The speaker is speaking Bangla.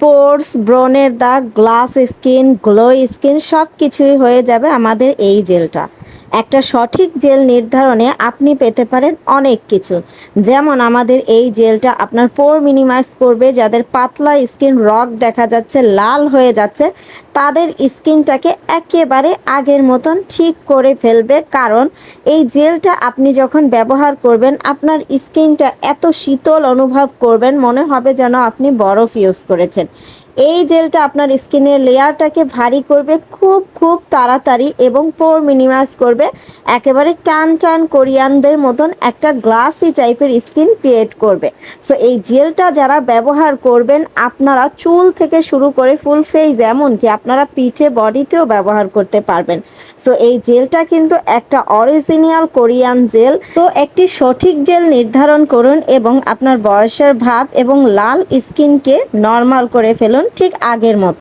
পোর্স ব্রনের দাগ, গ্লাস স্কিন গ্লো স্কিন সব কিছুই হয়ে যাবে আমাদের এই জেলটা। একটা সঠিক জেল নির্ধারণে আপনি পেতে পারেন অনেক কিছু। যেমন আমাদের এই জেলটা আপনার পোর মিনিমাইজ করবে, যাদের পাতলা স্কিন রক দেখা যাচ্ছে, লাল হয়ে যাচ্ছে তাদের স্কিনটাকে একেবারে আগের মতন ঠিক করে ফেলবে। কারণ এই জেলটা আপনি যখন ব্যবহার করবেন, আপনার স্কিনটা এত শীতল অনুভব করবেন, মনে হবে যেন আপনি বরফ ইউজ করেছেন। এই জেলটা আপনার স্কিনের লেয়ারটাকে ভারী করবে, খুব খুব তাড়াতাড়ি এবং পোর মিনিমাইজ করবে। একেবারে টান টান কোরিয়ানদের মতন একটা গ্লাসি টাইপের স্কিন ক্রিয়েট করবে। সো, এই জেলটা যারা ব্যবহার করবেন, আপনারা চুল থেকে শুরু করে ফুল ফেস এমনকি আপনারা পিঠে বডিতেও ব্যবহার করতে পারবেন। সো এই জেলটা কিন্তু একটা অরিজিনাল কোরিয়ান জেল। তো, একটি সঠিক জেল নির্ধারণ করুন এবং আপনার বয়সের ভাব এবং লাল স্কিনকে নর্মাল করে ফেলুন ঠিক আগের মতো।